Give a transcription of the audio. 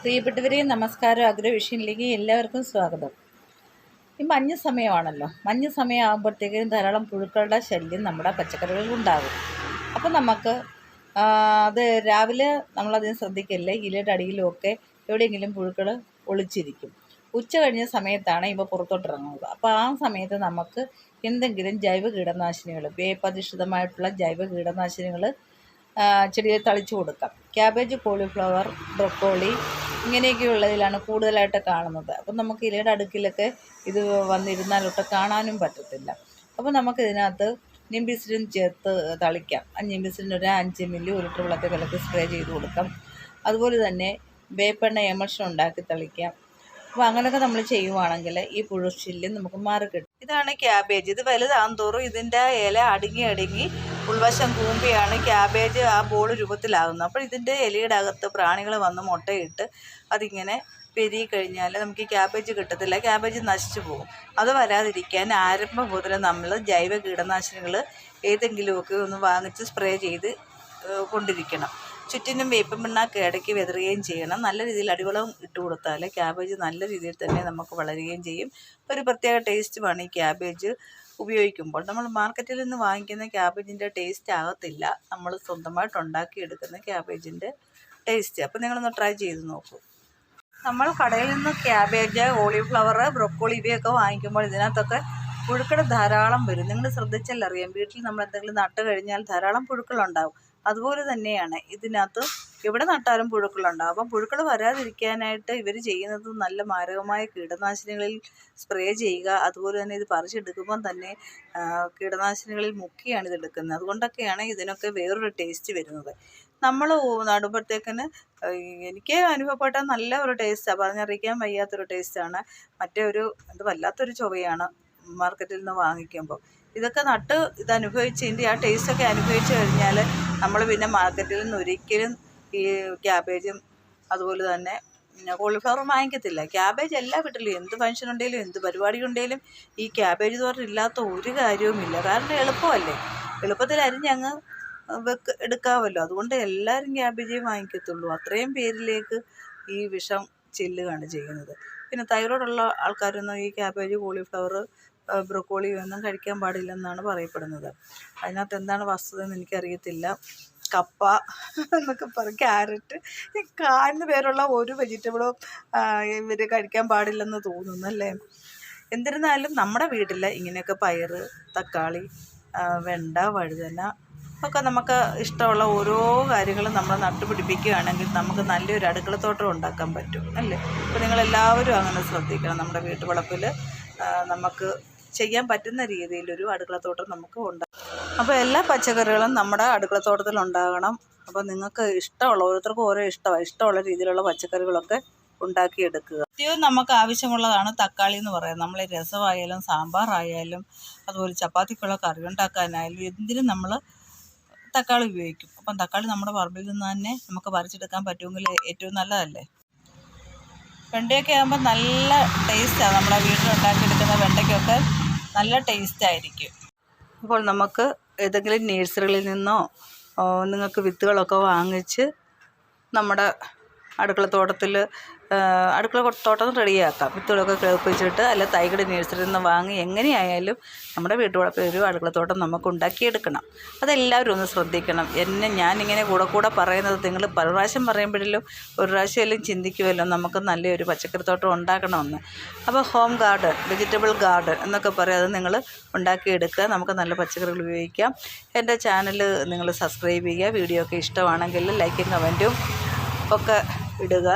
പ്രിയപ്പെട്ടവരെ നമസ്കാരം. അഗ്രവിഷനിലേക്ക് എല്ലാവർക്കും സ്വാഗതം. ഈ മഞ്ഞ സമയമാണല്ലോ. മഞ്ഞ സമയമാകുമ്പോഴത്തേക്കും ധാരാളം പുഴുക്കളുടെ ശല്യം നമ്മുടെ പച്ചക്കറികളിൽ ഉണ്ടാകും. അപ്പോൾ നമുക്ക് അത് രാവിലെ നമ്മളതിന് ശ്രദ്ധിക്കില്ല? ഇലയുടെ അടിയിലുമൊക്കെ എവിടെയെങ്കിലും പുഴുക്കൾ ഒളിച്ചിരിക്കും. ഉച്ച കഴിഞ്ഞ സമയത്താണ് ഇവ പുറത്തോട്ടിറങ്ങുന്നത്. അപ്പോൾ ആ സമയത്ത് നമുക്ക് എന്തെങ്കിലും ജൈവ കീടനാശിനികൾ വേപ്പധിഷ്ഠിതമായിട്ടുള്ള ജൈവ കീടനാശിനികൾ ചെടിയെ തളിച്ചു കൊടുക്കാം. ക്യാബേജ് കോളിഫ്ലവർ ബ്രൊക്കോളി ഇങ്ങനെയൊക്കെയുള്ളതിലാണ് കൂടുതലായിട്ട് കാണുന്നത്. അപ്പം നമുക്ക് ഇലയുടെ അടുക്കിലൊക്കെ ഇത് വന്നിരുന്നാലൊട്ട് കാണാനും പറ്റത്തില്ല. അപ്പോൾ നമുക്കിതിനകത്ത് നിംബിസിഡിൻ ചേർത്ത് തളിക്കാം. ആ നിംബിസിഡിൻ ഒരു അഞ്ച് മില്ലി ഒരു ലിറ്റർ വെള്ളത്തിൽ കലക്കി സ്പ്രേ ചെയ്ത് കൊടുക്കാം. അതുപോലെ തന്നെ വേപ്പെണ്ണ എമൾഷൻ ഉണ്ടാക്കി തളിക്കാം. അപ്പോൾ അങ്ങനെയൊക്കെ നമ്മൾ ചെയ്യുവാണെങ്കിൽ ഈ പുഴുശല്യം നമുക്ക് മാറിക്കിട്ടും ഇതാണ് ക്യാബേജ്. ഇത് വലുതാകും തോറും ഇതിന്റെ ഇല അടുങ്ങി അടുങ്ങി ഉൾവശം കൂമ്പിയാണ് ക്യാബേജ് ആ ബോൾ രൂപത്തിലാകുന്നത് അപ്പോൾ ഇതിന്റെ ഇലയുടെ അകത്ത് പ്രാണികൾ വന്ന് മുട്ടയിട്ട് അതിങ്ങനെ പെരുകി കഴിഞ്ഞാൽ നമുക്ക് ഈ ക്യാബേജ് കിട്ടത്തില്ല. ക്യാബേജ് നശിച്ചു പോകും. അത് വരാതിരിക്കാൻ ആരംഭം മുതൽ നമ്മൾ ജൈവ കീടനാശിനികൾ ഏതെങ്കിലുമൊക്കെ ഒന്ന് വാങ്ങിച്ച് സ്പ്രേ ചെയ്ത് കൊണ്ടിരിക്കണം. ചുറ്റിനും വേപ്പൻ പിണ്ണാക്ക് ഇടയ്ക്ക് വിതറുകയും ചെയ്യണം. നല്ല രീതിയിൽ അടിവളം ഇട്ട് കൊടുത്താൽ ക്യാബേജ് നല്ല രീതിയിൽ തന്നെ നമുക്ക് വളരുകയും ചെയ്യും. ഒരു പ്രത്യേക ടേസ്റ്റുമാണ് ഈ ക്യാബേജ് ഉപയോഗിക്കുമ്പോൾ. നമ്മൾ മാർക്കറ്റിൽ നിന്ന് വാങ്ങിക്കുന്ന ക്യാബേജിന്റെ ടേസ്റ്റ് ആകത്തില്ല. നമ്മൾ സ്വന്തമായിട്ട് ഉണ്ടാക്കിയെടുക്കുന്ന ക്യാബേജിന്റെ ടേസ്റ്റ് അപ്പോൾ നിങ്ങളൊന്ന് ട്രൈ ചെയ്ത് നോക്കൂ. നമ്മൾ കടയിൽ നിന്ന് ക്യാബേജ് കോളിഫ്ലവർ ബ്രൊക്കോളി ഇവയൊക്കെ വാങ്ങിക്കുമ്പോൾ ഇതിനകത്തൊക്കെ പുഴുക്കൾ ധാരാളം വരും. നിങ്ങൾ ശ്രദ്ധിച്ചാൽ അറിയാം. വീട്ടിൽ നമ്മൾ എന്തെങ്കിലും നട്ട് കഴിഞ്ഞാൽ ധാരാളം പുഴുക്കളുണ്ടാവും അതുപോലെ തന്നെയാണ് ഇതിനകത്ത് എവിടെ നട്ടാലും പുഴുക്കളുണ്ടാവും അപ്പം പുഴുക്കൾ വരാതിരിക്കാനായിട്ട് ഇവർ ചെയ്യുന്നത് നല്ല മാരകമായ കീടനാശിനികളിൽ സ്പ്രേ ചെയ്യുക അതുപോലെ തന്നെ ഇത് പറിച്ചെടുക്കുമ്പം തന്നെ കീടനാശിനികളിൽ മുക്കിയാണ് ഇത് എടുക്കുന്നത്. അതുകൊണ്ടൊക്കെയാണ് ഇതിനൊക്കെ വേറൊരു ടേസ്റ്റ് വരുന്നത്. നമ്മൾ നടുമ്പോഴത്തേക്കിന് എനിക്ക് അനുഭവപ്പെട്ട നല്ല ഒരു ടേസ്റ്റാണ് പറഞ്ഞറിയിക്കാൻ വയ്യാത്തൊരു ടേസ്റ്റാണ്. മറ്റേ ഒരു ഇത് വല്ലാത്തൊരു ചൊവ്വയാണ് മാർക്കറ്റിൽ നിന്ന് വാങ്ങിക്കുമ്പോൾ ഇതൊക്കെ നട്ട് ഇത് അനുഭവിച്ചതിന്റെ ആ ടേസ്റ്റൊക്കെ അനുഭവിച്ച് കഴിഞ്ഞാൽ നമ്മൾ പിന്നെ മാർക്കറ്റിൽ നിന്ന് ഒരിക്കലും ഈ ക്യാബേജും അതുപോലെ തന്നെ കോളിഫ്ലവർ വാങ്ങിക്കത്തില്ല. ക്യാബേജ് എല്ലാ വീട്ടിലും എന്ത് ഫംഗ്ഷൻ ഉണ്ടെങ്കിലും എന്ത് പരിപാടി ഉണ്ടെങ്കിലും ഈ ക്യാബേജ് തോരൻ ഇല്ലാത്ത ഒരു കാര്യവുമില്ല കാരണം എളുപ്പമല്ലേ? എളുപ്പത്തിൽ അരിഞ്ഞങ്ങ് വെക്ക് എടുക്കാമല്ലോ അതുകൊണ്ട് എല്ലാവരും ക്യാബേജേ വാങ്ങിക്കത്തുള്ളൂ. അത്രയും പേരിലേക്ക് ഈ വിഷം ചെല്ലുകയാണ് ചെയ്യുന്നത്. പിന്നെ തൈറോയ്ഡുള്ള ആൾക്കാരൊന്നും ഈ ക്യാബേജ് കോളിഫ്ലവർ ബ്രൊക്കോളി ഒന്നും കഴിക്കാൻ പാടില്ലെന്നാണ് പറയപ്പെടുന്നത്. അതിനകത്ത് എന്താണ് വസ്തുത എന്ന് എനിക്കറിയത്തില്ല. കപ്പ എന്നൊക്കെ പറയും ക്യാരറ്റ് കാലിന് പേരുള്ള ഒരു വെജിറ്റബിളും ഇവർ കഴിക്കാൻ പാടില്ലെന്ന് തോന്നുന്നു അല്ലേ എന്നിരുന്നാലും നമ്മുടെ വീട്ടിൽ ഇങ്ങനെയൊക്കെ പയറ് തക്കാളി വെണ്ട വഴുതന ഒക്കെ നമുക്ക് ഇഷ്ടമുള്ള ഓരോ കാര്യങ്ങളും നമ്മൾ നട്ടുപിടിപ്പിക്കുകയാണെങ്കിൽ നമുക്ക് നല്ലൊരു അടുക്കളത്തോട്ടം ഉണ്ടാക്കാൻ പറ്റും അല്ലേ? അപ്പോൾ നിങ്ങളെല്ലാവരും അങ്ങനെ ശ്രദ്ധിക്കണം. നമ്മുടെ വീട്ടുവളപ്പിൽ നമുക്ക് ചെയ്യാൻ പറ്റുന്ന രീതിയിലൊരു അടുക്കളത്തോട്ടം നമുക്ക് ഉണ്ടാകും അപ്പോൾ എല്ലാ പച്ചക്കറികളും നമ്മുടെ അടുക്കളത്തോട്ടത്തിൽ ഉണ്ടാകണം. അപ്പോൾ നിങ്ങൾക്ക് ഇഷ്ടമുള്ള ഓരോരുത്തർക്കും ഓരോ ഇഷ്ടമാണ് ഇഷ്ടമുള്ള രീതിയിലുള്ള പച്ചക്കറികളൊക്കെ ഉണ്ടാക്കിയെടുക്കുക. ഏറ്റവും നമുക്ക് ആവശ്യമുള്ളതാണ് തക്കാളി എന്ന് പറയുന്നത്. നമ്മൾ രസമായാലും സാമ്പാറായാലും അതുപോലെ ചപ്പാത്തിക്കുള്ള കറി ഉണ്ടാക്കാനായാലും എന്തിനും നമ്മൾ തക്കാളി ഉപയോഗിക്കും. അപ്പം തക്കാളി നമ്മുടെ പറമ്പിൽ നിന്ന് തന്നെ നമുക്ക് പറിച്ചെടുക്കാൻ പറ്റുമെങ്കിൽ ഏറ്റവും നല്ലതല്ലേ? വെണ്ടയൊക്കെ ആകുമ്പോൾ നല്ല ടേസ്റ്റാണ് നമ്മളെ വീട്ടിൽ ഉണ്ടാക്കിയെടുക്കുന്ന വെണ്ടയ്ക്കൊക്കെ നല്ല ടേസ്റ്റ് ആയിരിക്കും. അപ്പോൾ നമുക്ക് ഏതെങ്കിലും നേഴ്സറികളിൽ നിന്നോ നിങ്ങൾക്ക് വിത്തുകളൊക്കെ വാങ്ങിച്ച് നമ്മുടെ അടുക്കളത്തോട്ടത്തിൽ അടുക്കള തോട്ടം റെഡിയാക്കാം. വിത്തുകളൊക്കെ കിളപ്പിച്ചിട്ട് അല്ല തൈകട് നേഴ്സറിയിൽ നിന്ന് വാങ്ങി എങ്ങനെയായാലും നമ്മുടെ വീട്ടുവളപ്പിൽ ഒരു അടുക്കള തോട്ടം നമുക്ക് ഉണ്ടാക്കിയെടുക്കണം. അതെല്ലാവരും ഒന്ന് ശ്രദ്ധിക്കണം. എന്നെ ഞാനിങ്ങനെ കൂടെ കൂടെ പറയുന്നത് നിങ്ങൾ പല പ്രാവശ്യം പറയുമ്പോഴല്ലോ ഒരു പ്രാവശ്യമെല്ലാം ചിന്തിക്കുമല്ലോ. നമുക്ക് നല്ലൊരു പച്ചക്കറിത്തോട്ടം ഉണ്ടാക്കണമെന്ന്. അപ്പോൾ ഹോം ഗാർഡൻ വെജിറ്റബിൾ ഗാർഡൻ എന്നൊക്കെ പറയും. അത് നിങ്ങൾ ഉണ്ടാക്കിയെടുക്കുക. നമുക്ക് നല്ല പച്ചക്കറികൾ ഉപയോഗിക്കാം. എന്റെ ചാനൽ നിങ്ങൾ സബ്സ്ക്രൈബ് ചെയ്യുക. വീഡിയോ ഒക്കെ ഇഷ്ടമാണെങ്കിൽ ലൈക്കും കമന്റും ഒക്കെ இடுக